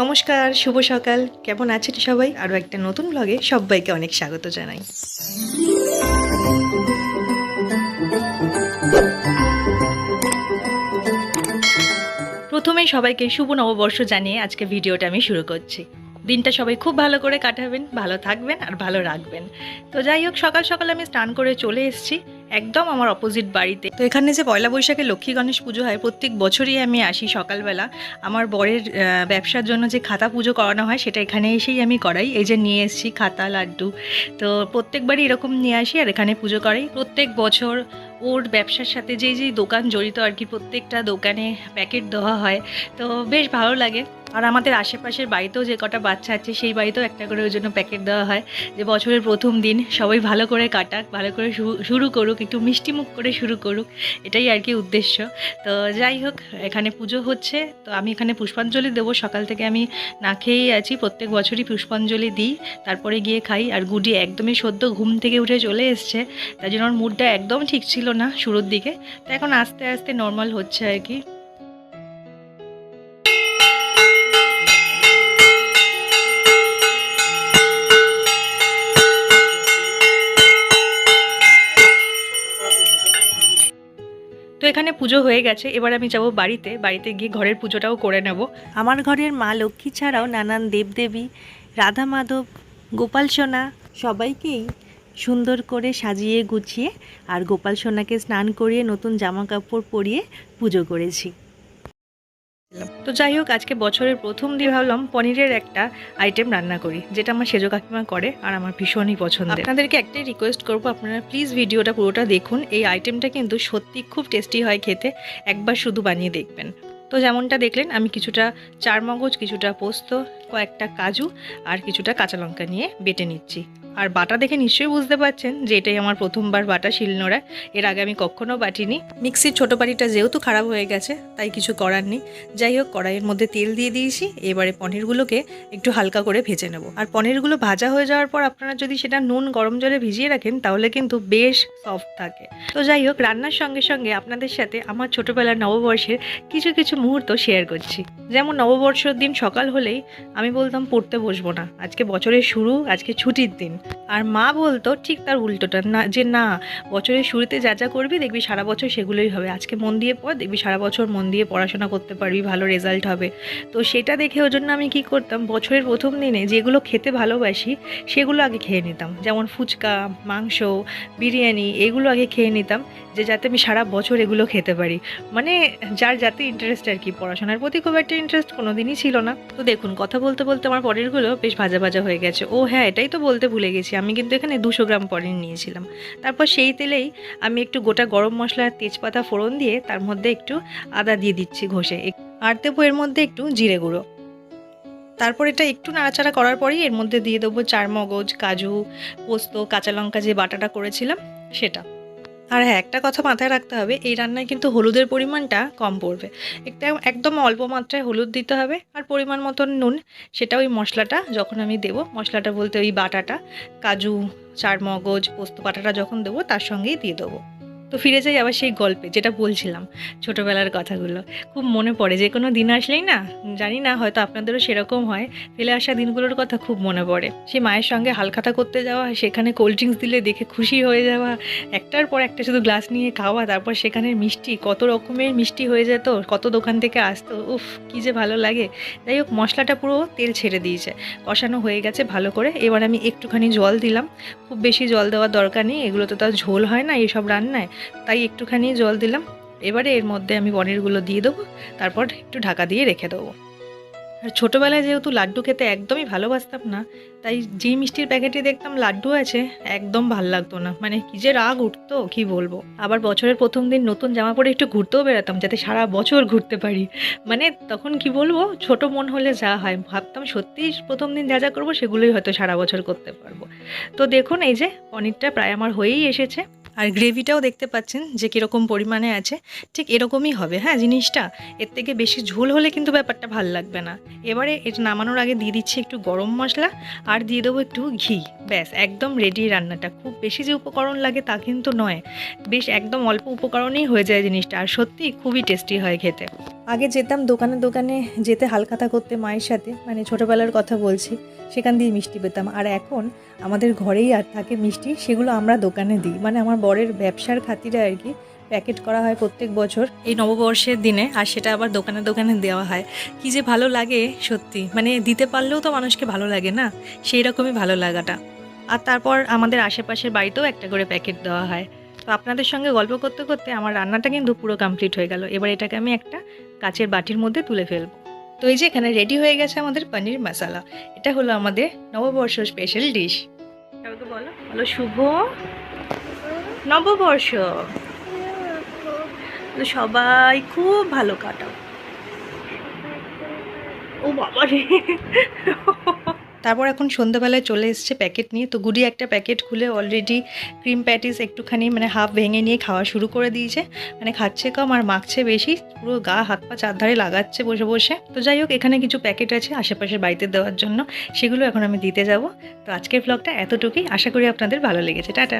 নমস্কার, শুভ সকাল। কেমন আছেন সবাই? আরও একটা নতুন ব্লগে সবাইকে অনেক স্বাগত জানাই। প্রথমেই সবাইকে শুভ নববর্ষ জানিয়ে আজকে ভিডিওটা আমি শুরু করছি। দিনটা সবাই খুব ভালো করে কাটাবেন, ভালো থাকবেন আর ভালো রাখবেন। তো যাই হোক, সকাল সকাল আমি স্নান করে চলে এসেছি। একদম আমার অপোজিট বাড়িতে। তো এখানে যে পয়লা বৈশাখে লক্ষ্মী গণেশ পুজো হয়, প্রত্যেক বছরই আমি আসি সকালবেলা। আমার বরের ব্যবসার জন্য যে খাতা পুজো করানো হয়, সেটা এখানে এসেই আমি করাই। এই যে নিয়ে এসেছি খাতা, লাড্ডু। তো প্রত্যেকবারই এরকম নিয়ে আসি আর এখানে পুজো করাই। প্রত্যেক বছর ওর ব্যবসার সাথে যেই যেই দোকান জড়িত আর কি, প্রত্যেকটা দোকানে প্যাকেট দেওয়া হয়। তো বেশ ভালো লাগে। আর আমাদের আশেপাশের বাড়িতেও যে কটা বাচ্চা আছে, সেই বাড়িতেও একটা করে ওই জন্য প্যাকেট দেওয়া হয় যে বছরের প্রথম দিন সবাই ভালো করে কাটাক, ভালো করে শুরু করুক, একটু মিষ্টি মুখ করে শুরু করুক, এটাই আর কি উদ্দেশ্য। তো যাই হোক, এখানে পুজো হচ্ছে, তো আমি এখানে পুষ্পাঞ্জলি দেবো। সকাল থেকে আমি না খেয়েই আছি, প্রত্যেক বছরই পুষ্পাঞ্জলি দিই, তারপরে গিয়ে খাই। আর গুডি একদমই সদ্য ঘুম থেকে উঠে চলে এসছে, তার জন্য ওর মুডটা একদম ঠিক ছিল না শুরুর দিকে। তো এখন আস্তে আস্তে নর্মাল হচ্ছে আর কি। তো এখানে পুজো হয়ে গেছে, এবার আমি যাব বাড়িতে বাড়িতে গিয়ে ঘরের পুজোটাও করে নেব। আমার ঘরের মা লক্ষ্মী ছাড়াও নানান দেবদেবী, রাধা মাধব, গোপাল সোনা, সবাইকেই সুন্দর করে সাজিয়ে গুছিয়ে আর গোপাল সোনাকে স্নান করিয়ে নতুন জামা কাপড় পরিয়ে পুজো করেছি। তো যাই হোক, আজকে বছরের প্রথম দিয়ে ভাবলাম পনিরের একটা আইটেম রান্না করি, যেটা আমার সেজো কাকিমা করে আর আমার ভীষণই পছন্দ আপনাদেরকে একটাই রিকোয়েস্ট করব, আপনারা প্লিজ ভিডিওটা পুরোটা দেখুন। এই আইটেমটা কিন্তু সত্যি খুব টেস্টি হয় খেতে, একবার শুধু বানিয়ে দেখবেন। তো যেমনটা দেখলেন, আমি কিছুটা চার মগজ কিছুটা পোস্ত, কয়েকটা কাজু আর কিছুটা কাঁচা লঙ্কা নিয়ে বেটে নিচ্ছি। আর বাটা দেখে নিশ্চয়ই বুঝতে পারছেন যে এটাই আমার প্রথমবার বাটা শিলনোড়া। এর আগে আমি কখনো বাটিনি। মিক্সির ছোটো বাটিটা যেহেতু খারাপ হয়ে গেছে, তাই কিছু করার নেই। যাই হোক, কড়াইয়ের মধ্যে তেল দিয়ে দিয়েছি। এবারে পনিরগুলোকে একটু হালকা করে ভেজে নেব। আর পনিরগুলো ভাজা হয়ে যাওয়ার পর আপনারা যদি সেটা নুন, গরম জলে ভিজিয়ে রাখেন, তাহলে কিন্তু বেশ সফট থাকে। তো যাই হোক, রান্নার সঙ্গে সঙ্গে আপনাদের সাথে আমার ছোটোবেলার নববর্ষের কিছু কিছু মুহূর্ত শেয়ার করছি। যেমন নববর্ষের দিন সকাল হলেই আমি বলতাম, পড়তে বসবো না। আজকে বছরের শুরু, আজকে ছুটির দিন। আর মা বলতো, ঠিক তার উল্টোটা না, যে না, বছরের শুরুতে যা যা করবি, দেখবি সারা বছর সেগুলোই হবে। আজকে মন দিয়ে পড়, দেখবি সারা বছর মন দিয়ে পড়াশোনা করতে পারবি, ভালো রেজাল্ট হবে। তো সেটা দেখে ওর জন্য আমি কি করতাম, বছরের প্রথম দিনে যেগুলো খেতে ভালোবাসি, সেগুলো আগে খেয়ে নিতাম। যেমন ফুচকা, মাংস, বিরিয়ানি, এগুলো আগে খেয়ে নিতাম, যে যাতে আমি সারা বছর এগুলো খেতে পারি। মানে যার যাতে ইন্টারেস্ট আর কি, পড়াশোনার প্রতি খুব একটা ইন্টারেস্ট কোনো দিনই ছিল না। তো দেখুন, কথা বলতে বলতে আমার পরেরগুলো বেশ ভাজা ভাজা হয়ে গেছে। ও হ্যাঁ এটাই তো বলতে ভুলে গেছি, আমি কিন্তু এখানে দুশো গ্রাম পনির নিয়েছিলাম। তারপর সেই তেলেই আমি একটু গোটা গরম মশলা, তেজপাতা, ফোড়ন দিয়ে তার মধ্যে একটু আদা দিয়ে দিচ্ছি ঘষে। আর দেবো এর মধ্যে একটু জিরে গুঁড়ো। তারপর এটা একটু নাড়াচাড়া করার পরেই এর মধ্যে দিয়ে দেবো চার মগজ কাজু, পোস্ত, কাঁচা লঙ্কা যে বাটাটা করেছিলাম, সেটা। আর হ্যাঁ একটা কথা মাথায় রাখতে হবে, এই রান্নায় কিন্তু হলুদের পরিমাণটা কম পড়বে। একটা একদম অল্প মাত্রায় হলুদ দিতে হবে আর পরিমাণ মতন নুন, সেটা ওই মশলাটা যখন আমি দেব, মশলাটা বলতে ওই বাটাটা, কাজু, চারমগজ, পোস্ত বাটাটা যখন দেবো, তার সঙ্গেই দিয়ে দেবো। তো ফিরে যাই আবার সেই গল্পে, যেটা বলছিলাম ছোটোবেলার কথাগুলো। খুব মনে পড়ে, যে কোনো দিন আসলেই না, জানি না, হয়তো আপনাদেরও সেরকম হয়, ফেলে আসা দিনগুলোর কথা খুব মনে পড়ে। সে মায়ের সঙ্গে হালখাতা করতে যাওয়া, সেখানে কোল্ড ড্রিঙ্কস দিলে দেখে খুশি হয়ে যাওয়া, একটার পর একটা শুধু গ্লাস নিয়ে খাওয়া, তারপর সেখানের মিষ্টি, কত রকমের মিষ্টি হয়ে যেত, কত দোকান থেকে আসতো, উফ, কী যে ভালো লাগে। যাই হোক, মশলাটা পুরো তেল ছেড়ে দিয়েছে, কষানো হয়ে গেছে ভালো করে। এবার আমি একটুখানি জল দিলাম, খুব বেশি জল দেওয়ার দরকার নেই এগুলো তো তার ঝোল হয় না এইসব রান্নায়। তাই একটুখানি জল দিলাম। এবারে এর মধ্যে আমি পনিরগুলো দিয়ে দেবো, তারপর একটু ঢাকা দিয়ে রেখে দেবো। আর ছোটোবেলায় যেহেতু লাড্ডু খেতে একদমই ভালোবাসতাম না, তাই যেই মিষ্টির প্যাকেটে দেখতাম লাড্ডু আছে, একদম ভালো লাগতো না। মানে কী যে রাগ উঠতো, কি বলব। আবার বছরের প্রথম দিন নতুন জামা পরে একটু ঘুরতেও বেরোতাম যাতে সারা বছর ঘুরতে পারি। মানে তখন কি বলব, ছোট মন হলে যা হয়। ভাবতাম সত্যিই প্রথম দিন যা যা করব, সেগুলোই হয়তো সারা বছর করতে পারব। তো দেখুন, এই যে পনিরটা প্রায় আমার হয়েই এসেছে। আর গ্রেভিটাও দেখতে পাচ্ছেন যে কীরকম পরিমাণে আছে। ঠিক এরকমই হবে হ্যাঁ জিনিসটা? এর থেকে বেশি ঝোল হলে কিন্তু ব্যাপারটা ভালো লাগবে না। এবারে এটা নামানোর আগে দিয়ে দিচ্ছি একটু গরম মশলা আর দিয়ে দেবো একটু ঘি। ব্যাস একদম রেডি রান্নাটা। খুব বেশি যে উপকরণ লাগে তা কিন্তু নয়। বেশ একদম অল্প উপকরণেই হয়ে যায় জিনিসটা আর সত্যি খুবই টেস্টি হয় খেতে। আগে যেতাম দোকানে দোকানে যেতে হালখাতা করতে মায়ের সাথে মানে ছোটোবেলার কথা বলছি সেখান দিয়ে মিষ্টি পেতাম। আর এখন আমাদের ঘরেই আর থাকে মিষ্টি সেগুলো আমরা দোকানে দিই। মানে আমার বরের ব্যবসার খাতিরে আর কি প্যাকেট করা হয় প্রত্যেক বছর। এই নববর্ষের দিনে আর সেটা আবার দোকানে দোকানে দেওয়া হয়। কি যে ভালো লাগে সত্যি। মানে দিতে পারলেও তো মানুষকে ভালো লাগে না? সেই রকমই ভালো লাগাটা। আর তারপর আমাদের আশেপাশের বাড়িতেও একটা করে প্যাকেট দেওয়া হয়। তো আপনাদের সঙ্গে গল্প করতে করতে আমার রান্নাটা কিন্তু পুরো কমপ্লিট হয়ে গেল। এবার এটাকে আমি একটা কাচের বাটির মধ্যে তুলে ফেলব। তো এই যে এখানে রেডি হয়ে গেছে আমাদের পনির মশালা এটা হলো আমাদের নববর্ষ স্পেশাল ডিশ বলো? বলো, শুভ নববর্ষ। সবাই খুব ভালো কাটাও। ও বাবা রে। তারপর এখন সন্ধ্যাবেলায় চলে এসছে প্যাকেট নিয়ে। তো গুডি একটা প্যাকেট খুলে অলরেডি ক্রিম প্যাটিস একটুখানি মানে হাফ ভেঙে নিয়ে খাওয়া শুরু করে দিয়েছে। মানে খাচ্ছে কম আর মাখছে বেশি। পুরো গা হাত পা চারধারে লাগাচ্ছে বসে বসে। তো যাই হোক, এখানে কিছু প্যাকেট আছে আশেপাশের বাড়িতে দেওয়ার জন্য। সেগুলো এখন আমি দিতে যাব। তো আজকের ব্লগটা এতটুকুই। আশা করি আপনাদের ভালো লেগেছে। টাটা।